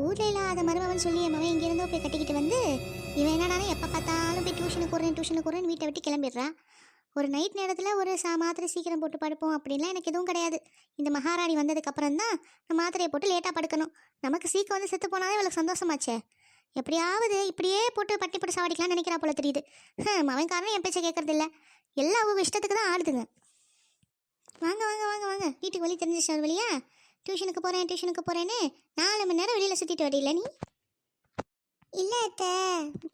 ஊர்ல இல்லாத மருமவன் சொல்லி என் மகன் இங்கிருந்தோ போய் கட்டிக்கிட்டு வந்து இவன் என்னன்னா எப்போ பார்த்தாலும் போய் டியூஷனுக்கு போகிறேன் டியூஷனுக்கு போகிறேன்னு வீட்டை விட்டு கிளம்பிடுறான் ஒரு நைட் நேரத்தில் ஒரு சா மாத்திரை சீக்கிரம் போட்டு படுப்போம் அப்படின்லாம் எனக்கு எதுவும் கிடையாது. இந்த மகாராணி வந்ததுக்கப்புறம் தான் நான் மாத்திரையை போட்டு லேட்டாக படுக்கணும். நமக்கு சீக்கிரம் வந்து செத்து போனாலே இவளுக்கு சந்தோஷமாச்சே. எப்படியாவது இப்படியே போட்டு பட்டி போட்டு சாவடிக்கலாம்னு நினைக்கிறா போல தெரியுது. ஹம், அவன் காரணம் என் பேச்சை கேட்கறது எல்லா எல்லாம் அவங்க இஷ்டத்துக்கு தான் ஆடுதுங்க. வாங்க வாங்க வாங்க வாங்க. வீட்டுக்கு வழி தெரிஞ்சிச்சு வழியா? டியூஷனுக்கு போகிறேன் டியூஷனுக்கு போகிறேன்னு நாலு மணி நேரம் வெளியில் சுற்றிட்டு வரீல நீ? இல்லை அத்தை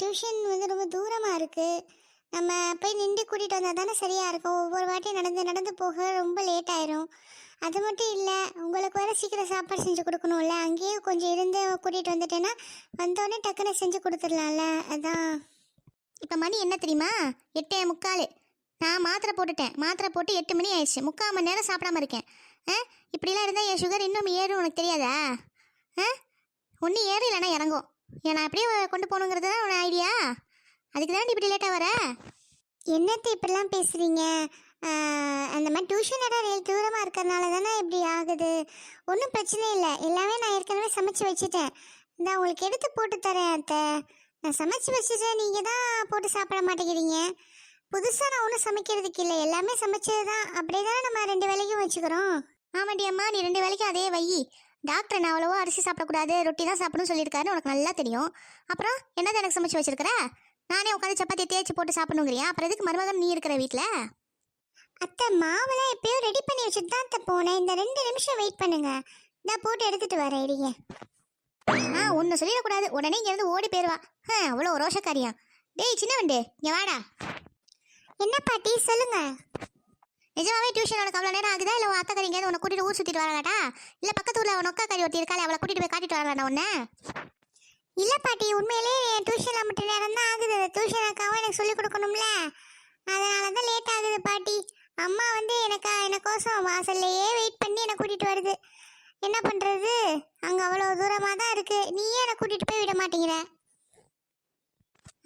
டியூஷன் வந்து ரொம்ப தூரமாக இருக்குது நம்ம போய் நின்று கூட்டிகிட்டு வந்தால் தானே சரியாக இருக்கும். ஒவ்வொரு வாட்டியும் நடந்து நடந்து போக ரொம்ப லேட் ஆயிரும். அது மட்டும் இல்லை உங்களுக்கு வேறு சீக்கிரம் சாப்பாடு செஞ்சு கொடுக்கணும்ல. அங்கேயே கொஞ்சம் இருந்து கூட்டிகிட்டு வந்துட்டேன்னா வந்தோடனே டக்குன்னு செஞ்சு கொடுத்துடலாம்ல. அதான். இப்போ மணி என்ன தெரியுமா? எட்டே முக்கால். நான் மாத்திரை போட்டுட்டேன். மாத்திரை போட்டு எட்டு மணி ஆயிடுச்சு. முக்கால் மணி நேரம் சாப்பிடாம இருக்கேன். ஆ? இப்படிலாம் இருந்தால் என் சுகர் இன்னும் ஏறும் உனக்கு தெரியாதா? ஆ? ஒன்று ஏறும் இல்லைனா இறங்கும். ஏன்னா நான் அப்படியே கொண்டு போகணுங்கிறது தான் உன ஐடியா அதுக்கு தான் இப்படி லேட்டாக வர? என்னத்தை இப்படிலாம் பேசுகிறீங்க அந்த மாதிரி டியூஷன் இடம் ரேல் தூரமாக இருக்கிறதுனால தானே இப்படி ஆகுது? ஒன்றும் பிரச்சனை இல்லை. எல்லாமே நான் ஏற்கனவே சமைச்சு வச்சுட்டேன். நான் உங்களுக்கு எடுத்து போட்டு தரேன் அத்தை. நான் சமைச்சு வச்சுட்டேன். நீங்கள் தான் போட்டு சாப்பிட மாட்டேங்கிறீங்க. புதுசாக நான் ஒன்றும் சமைக்கிறதுக்கு இல்லை. எல்லாமே சமைச்சது தான் அப்படியே தானே நம்ம ரெண்டு வேலைக்கும் வச்சுக்கிறோம். ஆமாடி அம்மா நீ ரெண்டு வேலைக்கும் அதே வை. டாக்டர் நான் அவ்வளவோ அரிசி சாப்பிடக்கூடாது ரொட்டி தான் சாப்பிடணும்னு சொல்லியிருக்காரு உனக்கு நல்லா தெரியும். அப்புறம் என்னது எனக்கு சமைச்சு வச்சிருக்கிற? நானே உட்காந்து சப்பாத்தி தேய்ச்சி போட்டு சாப்பிடணுங்கிறியா? அப்புறம் எதுக்கு மருமகன் நீ இருக்கிற வீட்டில் அத்தை மாவெல்லாம் எப்பயோ ரெடி பண்ணி வச்சுட்டு தான் அத்தை போனேன். இந்த ரெண்டு நிமிஷம் வெயிட் பண்ணுங்க. நான் போட்டு எடுத்துட்டு வரேன் இடிங்க ஆ ஒன்று சொல்லிடக்கூடாது. உடனே இங்கேருந்து ஓடி போயிடுவா ஆ அவ்வளோ ரோஷக்காரியா. டேய் சின்ன வண்டு இங்கே வாடா. என்ன பாட்டி சொல்லுங்க. நிஜமாவே டியூஷன் உனக்கு அவ்வளோ நேரம் ஆகுதா? இல்லை உன் அக்கா கறி எங்கேயாவது உன்னை கூட்டிட்டு ஊர் சுற்றிட்டு வராடா இல்லை பக்கத்து ஊரில் அவன் ஒக்கா கறி ஒருத்தி இருக்காள் அவளை கூட்டிட்டு போய் காட்டிட்டு வரலாடா இல்லை பாட்டி உண்மையிலே என் டியூஷனில் மட்டும் நேரம் தான் ஆகுது. டியூஷன் அக்காவும் எனக்கு சொல்லிக் கொடுக்கணும்ல. அதனால தான் லேட் ஆகுது பாட்டி. அம்மா வந்து எனக்கு எனக்கோசம் வாசல்லையே வெயிட் பண்ணி என்னை கூட்டிட்டு வருது. என்ன பண்ணுறது அங்கே அவ்வளோ தூரமாக தான் இருக்குது நீயே என்னை கூட்டிகிட்டு போய் விட மாட்டேங்கிற.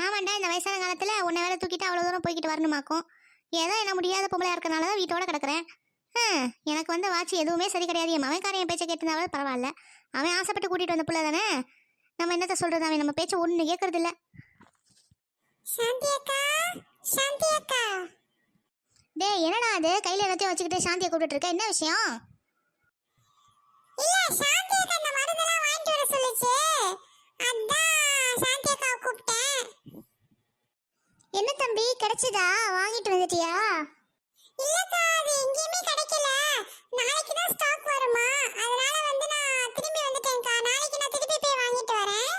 ஆமாண்டா இந்த வயசான காலத்தில் உன்னை வேலை தூக்கிட்டு அவ்வளோ தூரம் போய்கிட்டு வரணுமாக்கும். ஏதோ என்ன முடியாத பொம்பளையா இருக்கனால தான் வீட்டோட கிடக்குறேன். எனக்கு வந்து வாட்சி எதுவுமே சரி கிடையாது. என் மவன்காரன் என் பேச்சை கேட்டிருந்தாலும் பரவாயில்ல. அவன் ஆசைப்பட்டு கூட்டிட்டு வந்த பிள்ளை தானே? நம்ம என்னத்த சொல்றது? அவன் நம்ம பேச்சை ஒன்று கேட்கறது இல்ல. சாந்தி அக்கா சாந்தி அக்கா. டேய் என்னடா அது கையில எல்லாத்தையும் வச்சுக்கிட்டு சாந்தியை கூப்பிட்டு இருக்க? என்ன விஷயம்? இல்ல சாந்தி அக்கா இந்த மருந்தெல்லாம் வாங்கிட்டு வர சொல்லுச்சு. அதான் சாந்தி அக்கா கூப்பிட்டேன். என்ன தம்பி கிடைச்சதா? வாங்கிட்டு வந்துட்டியா? இல்லக்கா அது எங்கேயுமே கிடைக்கல. நாளைக்கு தான் ஸ்டாக் வருமா? அதனால வந்து நான் திரும்பி வந்துட்டேன்க்கா. நாளைக்கு நான் திருப்பி போய் வாங்கிட்டு வரேன்.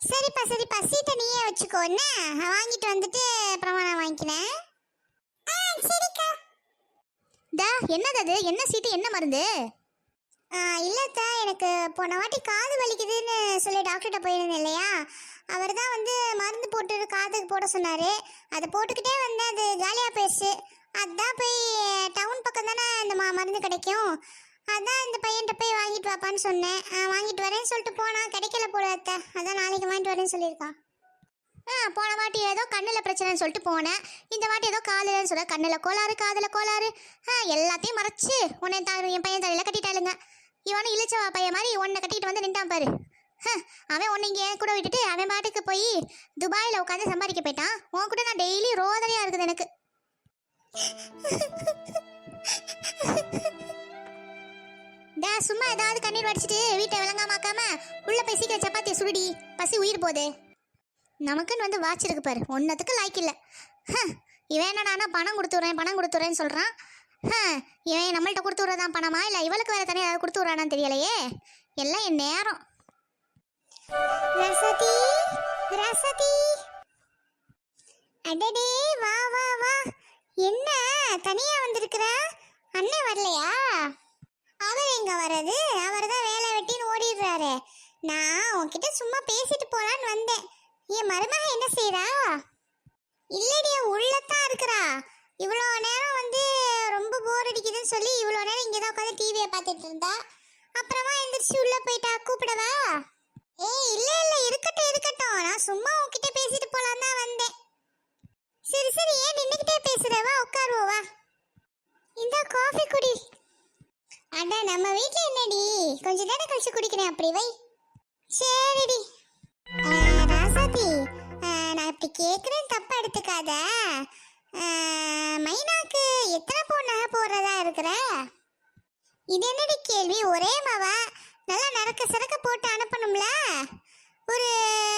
சரிப்பா சரிப்பா. சீட்டை நீயே வச்சுக்கோ. என்ன? வாங்கிட்டு வந்துட்டு அப்புறமா நான் வாங்கிக்கிறேன். ஆ சரிக்கா. டா என்னது அது? என்ன சீட்டு? என்ன மருந்து? இல்லத்தா எனக்கு போன வாட்டி காது வலிக்குதுன்னு சொல்லி டாக்டர்கிட்ட போயிருந்தேன் இல்லையா? அவர் தான் வந்து மருந்து போட்டு காதுக்கு போட சொன்னார். அதை போட்டுக்கிட்டே வந்தேன். அது காலியாக போயிடுச்சு. அதுதான் போய் டவுன் பக்கம் தானே இந்த மா மருந்து கிடைக்கும். அதான் இந்த பையன்கிட்ட போய் வாங்கிட்டு வாப்பான்னு சொன்னேன். வாங்கிட்டு வரேன்னு சொல்லிட்டு போனால் கிடைக்கல போல அத்தை. அதான் நாளைக்கு வாங்கிட்டு வரேன்னு சொல்லியிருக்கான் ஆ போன வாட்டி ஏதோ கண்ணில் பிரச்சனைன்னு சொல்லிட்டு போனேன். இந்த வாட்டி ஏதோ காதுலன்னு சொல்ல கண்ணில் கோளாறு காதில் கோளாறு. ஆ எல்லாத்தையும் மறைச்சு உன்னை தான் என் பையன் தலையில் கட்டிட்டாளுங்க. இவனும் இழிச்சவா பையன் மாதிரி உன்னை கட்டிட்டு வந்து நின்றான் பாரு. அவன் உன்னை இங்கே என் கூட விட்டுட்டு அவன் பாட்டுக்கு போய் துபாயில் உட்காந்து சம்பாதிக்க போயிட்டான். உன் கூட நான் டெய்லி ரோதனையாக இருக்குது எனக்கு. டே சும்மா ஏதாவது கண்ணீர் வடிச்சிட்டு வீட்டை விளங்காமாக்காம உள்ள போய் சீக்கிரம் சப்பாத்தியை சுடுடி. பசி உயிர் போதே நமக்குன்னு வந்து வாட்ச் இருக்கு பாரு. ஒன்றத்துக்கு லாய்க்கு இல்லை. இவன் என்னடானா பணம் கொடுத்துட்றேன் பணம் கொடுத்துட்றேன்னு சொல்கிறான் இவன் நம்மள்கிட்ட கொடுத்து விட்றதான் பணமா? இல்லை இவளுக்கு வேறு தனியாக ஏதாவது கொடுத்து விட்றானான்னு தெரியலையே. எல்லாம் என் நேரம். ரசதி ரசதி. அடடே வா வா வா. என்ன தனியா வந்திருக்கிற? அண்ணன் வரலையா? அவர் எங்க வர்றது? அவர் தான் வேலை வெட்டின்னு ஓடிடுறாரு. நான் உன்கிட்ட சும்மா பேசிட்டு போலான்னு வந்தேன். என் மருமக என்ன செய்யறா இல்லடியா உள்ளத்தான் இருக்கிறா. இவ்வளோ நேரம் வந்து ரொம்ப போர் அடிக்குதுன்னு சொல்லி இவ்வளோ நேரம் இங்கே தான் உட்காந்து டிவியை பார்த்துட்டு இருந்தா. அப்புறமா எந்திரிச்சு உள்ளே போயிட்டா? கூப்பிடவா? ஏய் இல்ல இல்ல இருக்கட்டும் இருக்கட்டும். நான் சும்மா உன்கிட்ட பேசிட்டு போலாம் தான் வந்தேன். சரி சரி ஏன் நின்னுக்கிட்டே பேசுற? வா உட்காருவோம் வா. இந்த காஃபி குடி. அட நம்ம வீட்ல என்னடி? கொஞ்ச நேரம் கழிச்சு குடிக்கிறேன் அப்படி வை. சரிடி. ராசாதி நான் இப்படி கேட்குறேன் தப்பா எடுத்துக்காத. மைனாக்கு எத்தனை பவுன் நகை போடுறதா இருக்கிற? இது என்னடி கேள்வி? ஒரே மவ. நல்லா நரக்க சிறக்க போட்டு அனுப்பணும்ல? ஒரு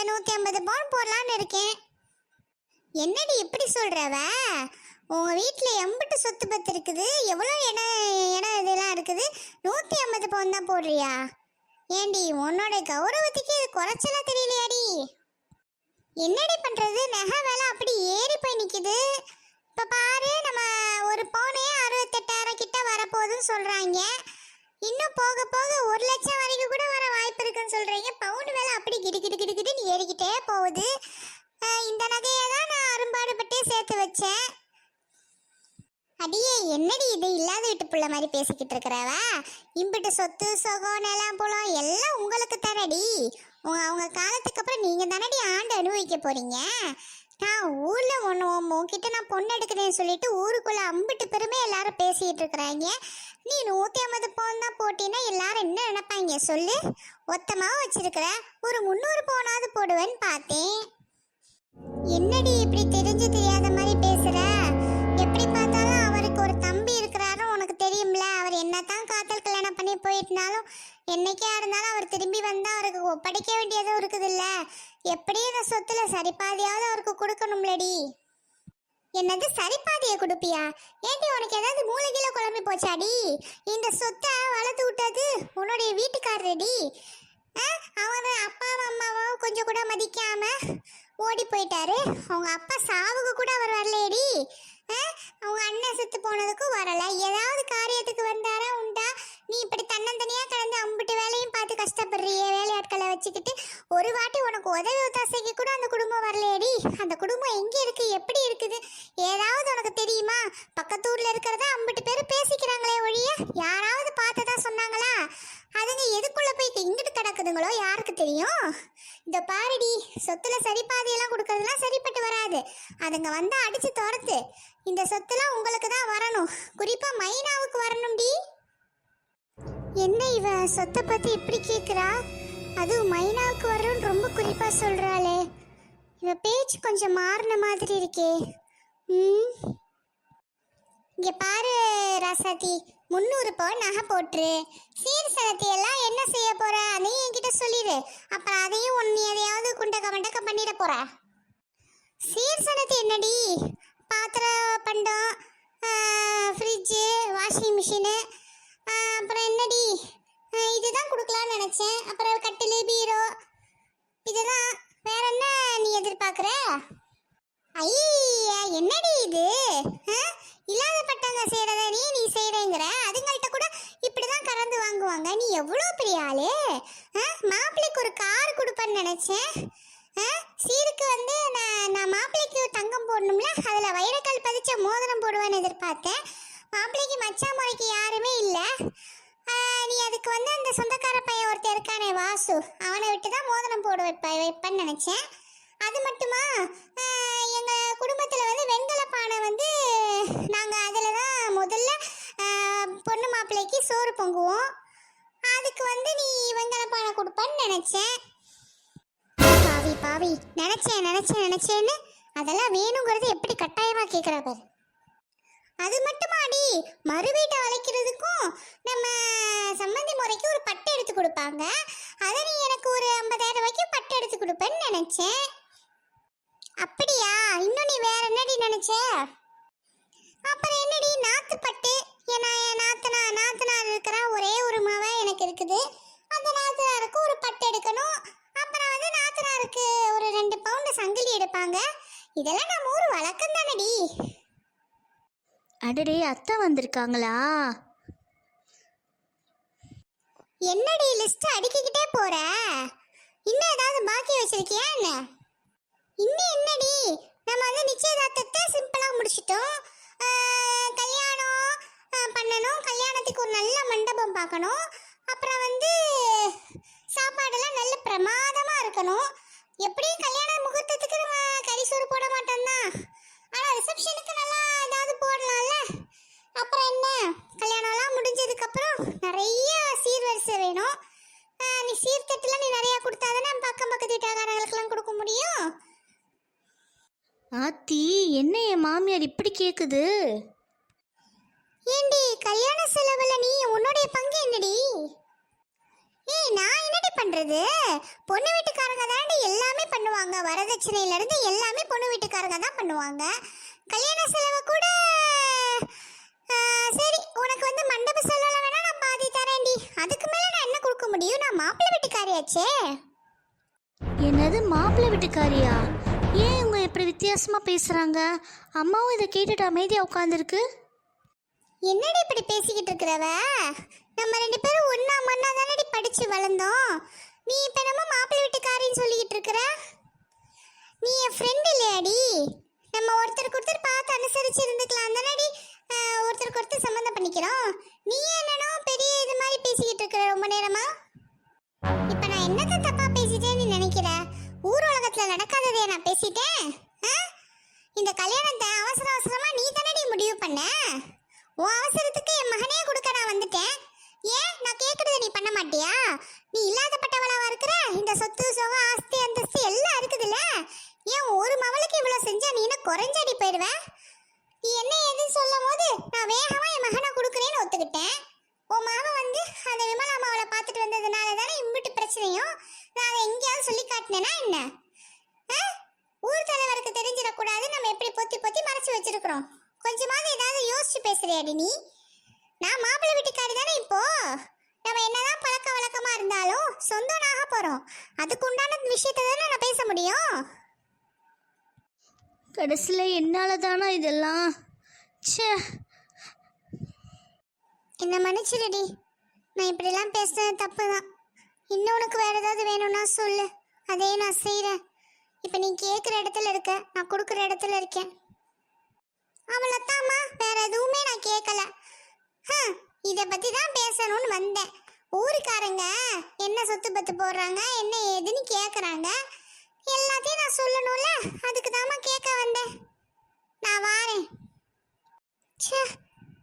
நூற்றி ஐம்பது பவுன் போடலான்னு இருக்கேன். என்னடி இப்படி சொல்கிறவ உங்கள் வீட்டில் எம்பிட்டு சொத்து பத்து இருக்குது. எவ்வளோ இடம் இடம் இதெல்லாம் இருக்குது? நூற்றி ஐம்பது பவுன் தான் போடுறியா? ஏண்டி உன்னோட கௌரவத்துக்கு இது குறைச்சலா தெரியலையாடி? என்னடி பண்ணுறது நகை வேலை அப்படி ஏறி போய் நிற்கிது இப்போ பாரு நம்ம ஒரு பவுனே அறுபத்தெட்டாயிரம் கிட்ட வரப்போகுதுன்னு சொல்கிறாங்க இன்னும் போக போக ஒரு லட்சம் வரைக்கும் கூட வர வாய்ப்பு இருக்குன்னு சொல்றீங்க. பவுன் விலை அப்படி கிடு கிடு கிடு கிடுன்னு ஏறிக்கிட்டே போகுது. இந்த நகையை தான் நான் அரும்பாடுபட்டே சேர்த்து வச்சேன். அடியே என்னடி இது? இல்லாத வீட்டு பிள்ளை மாதிரி பேசிக்கிட்டு இருக்கிறவ? இம்பிட்டு சொத்து சுகம் நிலம் புலம் எல்லாம் உங்களுக்கு தானடி? அவங்க காலத்துக்கு அப்புறம் நீங்க தானடி ஆண்டு அனுபவிக்க போறீங்க? நான் ஊர்ல ஒன்று உன்கிட்ட நான் பொண்ணு எடுக்கிறேன்னு சொல்லிட்டு ஊருக்குள்ள அம்பிட்டு பெருமை எல்லாரும் பேசிட்டு இருக்கிறாங்க. நீ நூத்தி ஐம்பது பவுன் தான் போட்டீன்னா எல்லாரும் என்ன நினைப்பாங்க? சொல்லு. ஒத்தமாவும் வச்சிருக்கிற. ஒரு முந்நூறு பவுனாவது போடுவேன்னு பார்த்தேன். என்னடி இப்படி தெரிஞ்சு தெரியாத மாதிரி பேசுற? எப்படி பார்த்தாலும் அவருக்கு ஒரு தம்பி இருக்கிறாரு உனக்கு தெரியும்ல. அவர் என்னதான் காத்தல் பண்ணி போயிட்டுனாலும் என்னைக்கா இருந்தாலும் அவர் திரும்பி வந்தால் அவருக்கு ஒப்படைக்க வேண்டியதும் இருக்குதுல்ல? எப்படியும் இந்த சொத்துல சரிபாதியாவது அவருக்கு கொடுக்கணும்லடி. என்னது சரிபாதியை கொடுப்பியா? ஏண்டி உனக்கு ஏதாவது மூளைகில குழம்பி போச்சாடி? இந்த சொத்தை வளர்த்து விட்டது உன்னுடைய வீட்டுக்காரடி அவன் அப்பாவும் அம்மாவும் கொஞ்சம் கூட மதிக்காம ஓடி போயிட்டாரு. அவங்க அப்பா சாவுக்கு கூட அவர் வரலையடி. அவங்க அண்ணன் செத்து போனதுக்கும் வரல. ஏதாவது காரியத்துக்கு வந்தாரா உண்டா? நீ இப்படி தன்னந்தனியா கலந்து அம்பிட்டு வேலையும் பார்த்து கஷ்டப்படுறிய வேலையாட்களை வச்சுக்கிட்டு? ஒரு வாட்டி உனக்கு உதவி ஒத்தாசைக்கு கூட அந்த குடும்பம் வரலையடி. அந்த குடும்பம் எங்கே இருக்கு? எப்படி இருக்குது? ஏதாவது உனக்கு தெரியுமா? பக்கத்தூர்ல இருக்கிறத அம்பிட்டு பேர் பேசிக்கிறாங்களே ஒழிய யாராவது பார்த்ததா சொன்னாங்களா? அதுங்க எதுக்குள்ள போய் இங்கிட்டு கிடக்குதுங்களோ? யாருக்கு தெரியும்? இந்த பாருடி சொத்துல சரிப்பாதையெல்லாம் கொடுக்கறதுலாம் சரிப்பட்டு வராது. அதுங்க வந்தா அடிச்சு துரத்து. இந்த சொத்துலாம் உங்களுக்கு தான் வரணும். குறிப்பா மைனாவுக்கு வரணும்டி. என்ன இவ சொத்தை பத்தி இப்படி கேக்குறா? அதுவும் மைனாவுக்கு வரணும்னு ரொம்ப குறிப்பா சொல்றாளே. இவ பேச்சு கொஞ்சம் மாறின மாதிரி இருக்கே. ம். இங்க பாரு ராசாத்தி. முந்நூறு பவுன் நகை போட்டுரு. சீர் செலுத்தி எல்லாம் என்ன செய்ய போற? அதையும் என்கிட்ட சொல்லிடு அப்புறம் அதையும் ஒன்று எதையாவது குண்டக்க மண்டக்க பண்ணிட போற. சீர் செலுத்தி என்னடி? பாத்திர பண்டம் ஃப்ரிட்ஜு வாஷிங் மிஷினு அப்புறம் என்னடி? இதுதான் கொடுக்கலான்னு நினச்சேன். அப்புறம் கட்டில் பீரோ இதுதான் வேற என்ன நீ எதிர்பார்க்குற? ஐயா என்னடி இது? ஆ? இல்லாத பட்டவங்க நீ நீ செய்யறேங்கிற? அதுங்கள்ட்ட கூட இப்படி தான் கறந்து வாங்குவாங்க. நீ எவ்வளோ பெரிய ஆளு? ஆ? மாப்பிள்ளைக்கு ஒரு கார் கொடுப்பேன்னு நினச்சேன். ஆ? சீருக்கு வந்து நான் நான் மாப்பிள்ளைக்கு தங்கம் போடணும்ல? அதில் வைரக்கல் பதிச்ச மோதிரம் போடுவேன்னு எதிர்பார்த்தேன். மாப்பிள்ளைக்கு மச்சா முறைக்கு யாருமே இல்லை. நீ அதுக்கு வந்து அந்த சொந்தக்கார பையன் ஒருத்தர் இருக்கானே வாசு. அவனை விட்டு தான் மோதிரம் போட வைப்ப வைப்பேன்னு நினச்சேன். அது மட்டுமா ஆஹ் எங்க குடும்பத்துல வந்து வெண்கல பானை வந்து நாங்க அதுல தான் முதல்ல ஆஹ் பொண்ணு மாப்பிள்ளைக்கு அதுக்கு வந்து நீ வெண்கல பானை கொடுப்பேன்னு நினைச்சேன். பாவி பாவி. நினைச்சேன் நினைச்சேன் நினைச்சேன்னு அதெல்லாம் வேணுங்கிறது எப்படி கட்டாயமா கேக்குறா பாரு. அது மட்டுமாடி மறு வீட்டை அழைக்கிறதுக்கும் நம்ம சம்மந்தி முறைக்கு ஒரு பட்டு எடுத்து கொடுப்பாங்க. அதை நீ எனக்கு ஒரு ஐம்பதாயிரம் ரூபாய்க்கு பட்டு எடுத்து கொடுப்பேன்னு நினைச்சேன். அப்படியா? இன்னும் நீ வேற என்னடி நினைச்ச? அப்புறம் என்னடி? நாத்து பட்டு ஏன்னா என் நாத்தனா நாத்தனார் இருக்கிற ஒரே ஒரு மவ எனக்கு இருக்குது. அந்த நாத்தனாருக்கு ஒரு பட்டு எடுக்கணும். அப்புறம் வந்து நாத்தனாருக்கு ஒரு ரெண்டு பவுண்டு சங்கிலி எடுப்பாங்க. இதெல்லாம் நம்ம ஊர் வழக்கம் தானடி. அடடே அத்தை வந்திருக்காங்களா? என்னடி லிஸ்ட் அடுக்கிக்கிட்டே போற? இன்னும் ஏதாவது பாக்கி வச்சிருக்கியா என்ன? இன்னும் என்னடி? நம்ம வந்து நிச்சயதார்த்தத்தை சிம்பிளா முடிச்சிட்டோம். கல்யாணம் பண்ணணும். கல்யாணத்துக்கு ஒரு நல்ல மண்டபம் பார்க்கணும். அப்புறம் வந்து சாப்பாடெல்லாம் நல்ல பிரமாதமாக இருக்கணும். எப்படியும் கல்யாண முகூர்த்தத்துக்கு நம்ம கரிசோறு போட மாட்டோம் தான் ஆனா ரிசப்ஷனுக்கு நல்லா ஏதாவது போடலாம்ல? அப்புறம் என்ன? கல்யாணம்லாம் முடிஞ்சதுக்கப்புறம் நிறைய சீர்வரிசை வேணும். நீ சீர்தட்டுல நீ நிறையா கொடுத்தா தானே பக்கம் பக்கத்து வீட்டாக்காரங்களுக்கெல்லாம் கொடுக்க முடியும்? ஆத்தி என்ன என் மாமியார் இப்படி கேட்குது ஏண்டி கல்யாண செலவுல நீ உன்னுடைய பங்கு என்னடி? ஏய் நான் என்னடி பண்றது? பொண்ணு வீட்டுக்காரங்க தாண்டி எல்லாமே பண்ணுவாங்க. வரதட்சணையில இருந்து எல்லாமே பொண்ணு வீட்டுக்காரங்க தான் பண்ணுவாங்க. கல்யாண செலவு கூட சரி உனக்கு வந்து மண்டப செலவுல வேணா நான் பாதி தரேன்டி. அதுக்கு மேல நான் என்ன கொடுக்க முடியும்? நான் மாப்பிள்ளை வீட்டுக்காரியாச்சே. என்னது மாப்பிள்ளை வீட்டுக்காரியா? ஏன் இவங்க இப்படி வித்தியாசமா பேசுறாங்க? அம்மாவும் இதை கேட்டுட்டு அமைதியா உட்காந்துருக்கு என்னடி இப்படி பேசிக்கிட்டு இருக்கிறவ நம்ம ரெண்டு பேரும் ஒன்னா மண்ணா தானடி படிச்சு வளர்ந்தோம். நீ இப்ப நம்ம மாப்பிள்ளை வீட்டுக்காரின்னு சொல்லிக்கிட்டு இருக்கிற? நீ என் ஃப்ரெண்ட் இல்லையாடி? நம்ம ஒருத்தருக்கு ஒருத்தர் பார்த்து அனுசரிச்சு இருந்துக்கலாம் தானடி? ஒருத்தர் ஒருத்தருக்கு ஒருத்தர் சம்மந்தம் பண்ணிக்கிறோம். நீ என்னனோ பெரிய இது மாதிரி பேசிக்கிட்டு இருக்கிற ரொம்ப நேரமா? இப்ப நான் என்னத்தை தப்பா பேசிட்டேன்னு நினைக்கிற? ஊர் உலகத்துல நடக்காததையே நான் பேசிட்டேன் ஆ? இந்த கல்யாணத்தை அவசர அவசரமா நீ தானடி முடிவு பண்ண உன் அவசரத்துக்கு என் மகனே கொடுக்க நான் வந்துட்டேன். ஏன்? நான் கேட்கறத நீ பண்ண மாட்டியா? நீ இல்லாதப்பட்டவளாவா இருக்கிற? இந்த சொத்து சுகம் ஆஸ்தி அந்தஸ்து எல்லாம் இருக்குதுல்ல? ஏன் ஒரு மவளுக்கு இவ்வளவு செஞ்சா நீ என்ன குறைஞ்சடி போயிடுவேன் நீ என்ன ஏதுன்னு சொல்லும் போது நான் வேகமா என் மகனை கொடுக்குறேன்னு ஒத்துக்கிட்டேன். உன் மாமா வந்து அந்த விமலா மாவளை பார்த்துட்டு வந்ததுனால தானே இம்பிட்டு பிரச்சனையும்? நான் அதை எங்கேயாவது சொல்லி காட்டினேன்னா என்ன? ஆ? ஊர் தலைவருக்கு தெரிஞ்சிடக்கூடாது நம்ம எப்படி பொத்தி பொத்தி மறைச்சு வச்சிருக்கிறோம். கொஞ்சமாவது யோசிச்சு பேசுறியாடி நீ? நான் மாப்பிள்ளை வீட்டுக்காரி தானே இப்போ? நம்ம என்னதான் பழக்க வழக்கமா இருந்தாலும் சொந்தனாக போறோம். அதுக்கு உண்டான விஷயத்தை தானே நான் பேச முடியும்? கடைசியில் என்னால தானா இதெல்லாம்? ச்சே. என்ன மன்னிச்சிடுடி. நான் இப்படிலாம் பேசுனது தப்பு தான் இன்னும் உனக்கு வேற ஏதாவது வேணும்னா சொல்லு. அதே நான் செய்கிறேன் இப்போ நீ கேட்குற இடத்துல இருக்க. நான் கொடுக்குற இடத்துல இருக்கேன். அவ்வளோத்தாம்மா வேற எதுவுமே நான் கேட்கல இதை பற்றி தான் பேசணும்னு வந்தேன். ஊருக்காரங்க என்ன சொத்து பத்து போடுறாங்க என்ன ஏதுன்னு கேட்குறாங்க எல்லாத்தையும் நான் சொல்லணும்ல அதுக்கு தாம்மா கேட்க வந்தேன். நான் வாரேன். ச்சே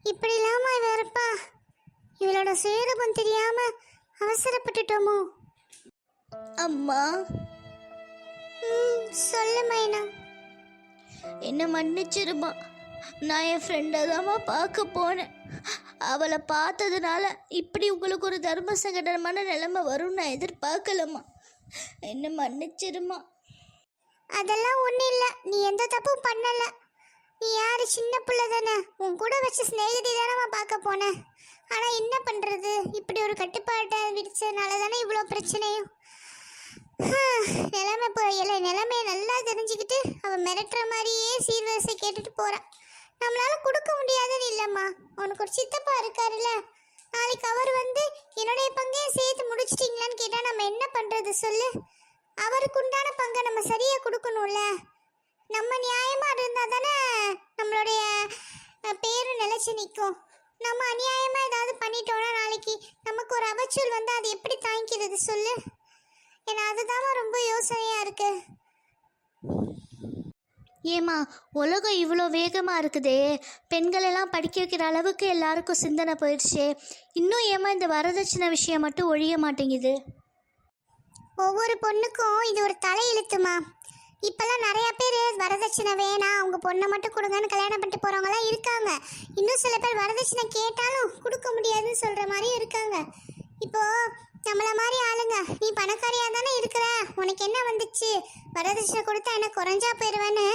இப்படி இல்லாம இவ இருப்பா? இவளோட சுயரூபம் தெரியாம அவசரப்பட்டுட்டோமோ? அம்மா. ம், சொல்லு மைனா. என்ன மன்னிச்சிருமா. நான் என் ஃப்ரெண்டை தாம்மா பார்க்க போனேன். அவளை பார்த்ததுனால இப்படி உங்களுக்கு ஒரு தர்ம சங்கடமான நிலைமை வரும்னு நான் எதிர்பார்க்கலம்மா. என்ன மன்னிச்சிருமா அதெல்லாம் ஒன்றும் இல்லை. நீ எந்த தப்பும் பண்ணலை. நீ யார்? சின்ன பிள்ளை தானே. உன் கூட வச்சு ஸ்நேகிதி தானே பார்க்க போனேன். ஆனால் என்ன பண்ணுறது இப்படி ஒரு கட்டுப்பாட்டை விதிச்சதுனால தானே இவ்வளோ பிரச்சனையும். நிலைமை இப்போ இல்லை நிலைமையை நல்லா தெரிஞ்சுக்கிட்டு அவள் மிரட்டுற மாதிரியே சீர்வரிசை கேட்டுட்டு போகிறான் நம்மளால கொடுக்க முடியாதுன்னு இல்லைம்மா. உனக்கு ஒரு சித்தப்பா இருக்காருல்ல. நாளைக்கு அவர் வந்து என்னுடைய பங்கையும் சேர்த்து முடிச்சிட்டிங்களான்னு கேட்டால் நம்ம என்ன பண்ணுறது சொல்லு. அவருக்கு உண்டான பங்கை நம்ம சரியாக கொடுக்கணும்ல. நம்ம நியாயமாக இருந்தால் தானே நம்மளுடைய பேரும் நிலச்சி நிற்கும் நம்ம அநியாயமாக ஏதாவது பண்ணிட்டோம்னா நாளைக்கு நமக்கு ஒரு அவச்சொல் வந்து அது எப்படி தாங்கிக்கிறது சொல்லு. ஏன்னா அதுதான் ரொம்ப யோசனையாக இருக்குது ஏம்மா உலகம் இவ்வளோ வேகமாக இருக்குதே. பெண்களெல்லாம் படிக்க வைக்கிற அளவுக்கு எல்லாருக்கும் சிந்தனை போயிடுச்சே. இன்னும் ஏம்மா இந்த வரதட்சணை விஷயம் மட்டும் ஒழிய மாட்டேங்குது? ஒவ்வொரு பொண்ணுக்கும் இது ஒரு தலையெழுத்துமா? இப்போல்லாம் நிறைய பேர் வரதட்சணை வேணாம் அவங்க பொண்ணை மட்டும் கொடுங்கன்னு கல்யாணம் பண்ணிட்டு போகிறவங்களாம் இருக்காங்க. இன்னும் சில பேர் வரதட்சணை கேட்டாலும் கொடுக்க முடியாதுன்னு சொல்கிற மாதிரியும் இருக்காங்க. இப்போது நம்மள மாதிரி ஆளுங்க. நீ பணக்காரியா தானே இருக்கிற? உனக்கு என்ன வந்துச்சு? வரதட்சணை கொடுத்தா என்ன குறைஞ்சா போயிடுவேன்னு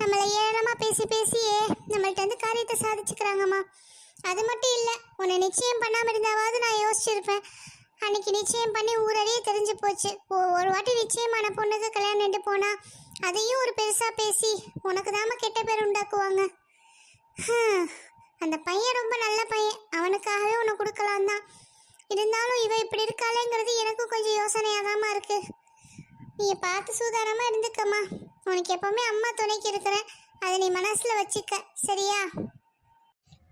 நம்மளை ஏளனமா பேசி பேசியே நம்மள்ட்ட வந்து காரியத்தை சாதிச்சுக்கிறாங்கம்மா. அது மட்டும் இல்லை உன்னை நிச்சயம் பண்ணாம இருந்தாவது நான் யோசிச்சிருப்பேன். அன்னைக்கு நிச்சயம் பண்ணி ஊரடியே தெரிஞ்சு போச்சு. ஒரு வாட்டி நிச்சயமான பொண்ணுக்கு கல்யாணம் நின்று போனா அதையும் ஒரு பெருசா பேசி உனக்கு தாம கெட்ட பேர் உண்டாக்குவாங்க. அந்த பையன் ரொம்ப நல்ல பையன். அவனுக்காகவே உன்னை கொடுக்கலாம் தான் இருந்தாலும் இவ இப்படி இருக்காளேங்கிறது எனக்கும் கொஞ்சம் யோசனையாக இருக்கு. நீ பார்த்து சூதானமா இருந்துக்கம்மா. உனக்கு எப்பவுமே அம்மா துணைக்கு இருக்கிறேன். அதை நீ மனசுல வச்சுக்க சரியா?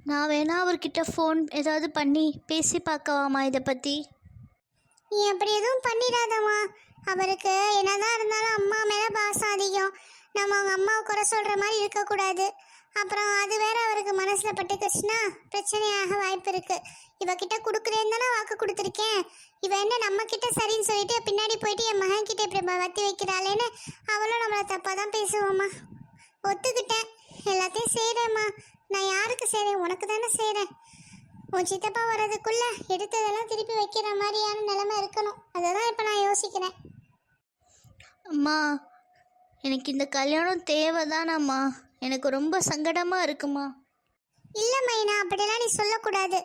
நான் வேணா அவர்கிட்ட ஃபோன் ஏதாவது பண்ணி பேசி பார்க்கவாம்மா இதை பற்றி நீ அப்படி எதுவும் பண்ணிடாதம்மா. அவருக்கு என்னதான் இருந்தாலும் அம்மா மேலே பாசம் அதிகம். நம்ம அவங்க அம்மாவை குறை சொல்கிற மாதிரி இருக்கக்கூடாது. அப்புறம் அது வேற அவருக்கு மனசில் பட்டுக்குச்சுன்னா பிரச்சனையாக வாய்ப்பு இருக்கு. இவகிட்ட கொடுக்குறேன்னு தானே வாக்கு கொடுத்துருக்கேன். இவ என்ன நம்ம கிட்ட சரின்னு சொல்லிட்டு பின்னாடி போயிட்டு என் மகன் கிட்ட இப்படி வத்தி வைக்கிறாளேன்னு அவளும் நம்மளை தப்பாக தான் பேசுவோம்மா. ஒத்துக்கிட்டேன். எல்லாத்தையும் செய்கிறேம்மா நான் யாருக்கு செய்கிறேன் உனக்கு தானே செய்கிறேன் உன் சித்தப்பா வர்றதுக்குள்ள எடுத்ததெல்லாம் திருப்பி வைக்கிற மாதிரியான நிலைமை இருக்கணும். அதை தான் இப்போ நான் யோசிக்கிறேன். அம்மா எனக்கு இந்த கல்யாணம் தேவைதானம்மா. எனக்கு ரொம்ப சங்கடமாக இருக்குமா இல்லை மைனா அப்படிலாம் நீ சொல்லக்கூடாது.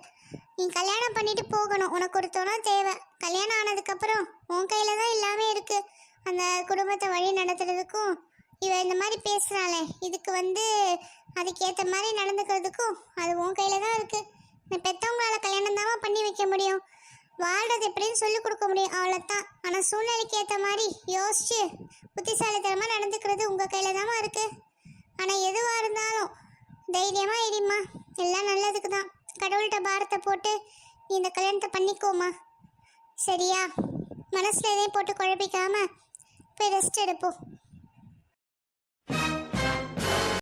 நீ கல்யாணம் பண்ணிட்டு போகணும். உனக்கு ஒரு துணை தேவை. கல்யாணம் ஆனதுக்கப்புறம் உன் கையில் தான் எல்லாமே இருக்கு. அந்த குடும்பத்தை வழி நடத்துறதுக்கும் இவ இந்த மாதிரி பேசுகிறாளே இதுக்கு வந்து அதுக்கேற்ற மாதிரி நடந்துக்கிறதுக்கும் அது உன் கையில் தான் இருக்கு. நீ பெற்றவங்களால கல்யாணம் தான் பண்ணி வைக்க முடியும். வாழ்றது எப்படின்னு சொல்லி கொடுக்க முடியும் அவ்வளோதான் ஆனால் சூழ்நிலைக்கு ஏற்ற மாதிரி யோசிச்சு புத்திசாலித்தனமாக நடந்துக்கிறது உங்கள் கையில் தாம்மா இருக்கு. ஆனால் எதுவாக இருந்தாலும் தைரியமாக இடிம்மா எல்லாம் நல்லதுக்கு தான் கடவுள்கிட்ட பாரத்தை போட்டு நீ இந்த கல்யாணத்தை பண்ணிக்கோமா சரியா? மனசில் எதையும் போட்டு குழப்பிக்காம போய் ரெஸ்ட் எடுப்போம்.